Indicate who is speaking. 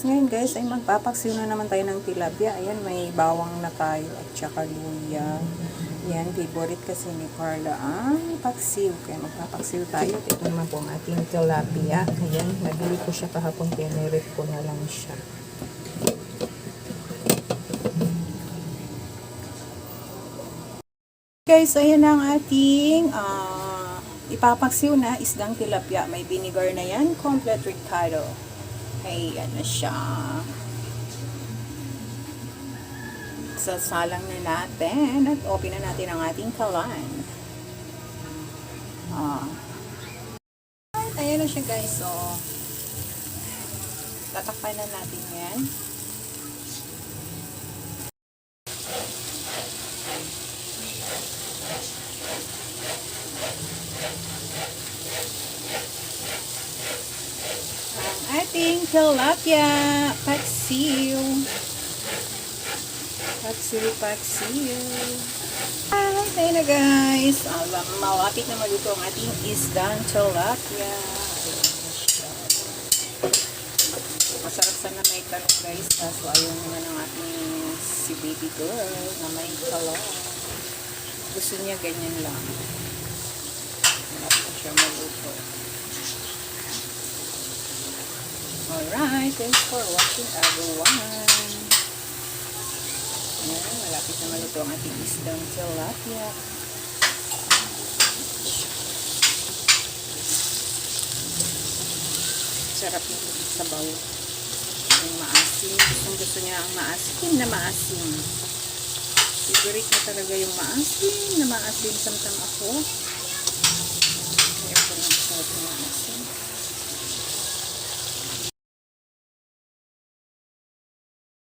Speaker 1: Ngayon guys ay magpapaksiw na naman tayo ng tilapia. Ayan may bawang na tayo at saka luya. Yan, favorite kasi ni Carla ang paksiw. Kaya magpapaksiw tayo. Ito naman po ang ating tilapia. Ayan, nabili ko siya kahapon kaya ko na lang siya. Guys, ayan ang ating ah, ipapaksiw na isdang tilapia. May vinegar na yan, complete Ricardo. Ayan na siya. Sasalang na natin at open na natin ang ating kalan. Ah. Ayan na siya guys. So, tatakpan na natin yan. ang ating tilapia paksiw. Paksiw, paksiw. Ah, tayo na guys. Alam, malapit na maluto ang ating isdang tilapia. Masarap sana may talong guys. Kaso ayaw naman ng ating si baby girl na may talong. Gusto niya ganyan lang. Na siya maluto. Alright, thanks for watching everyone. Ayan, malapit na maluto ang ating isdang tilapia. Sarap yung sabaw. Yung maasim. Kung gusto niya ang maasim na maasim. Favorite na talaga yung maasim na maasim samtang ako.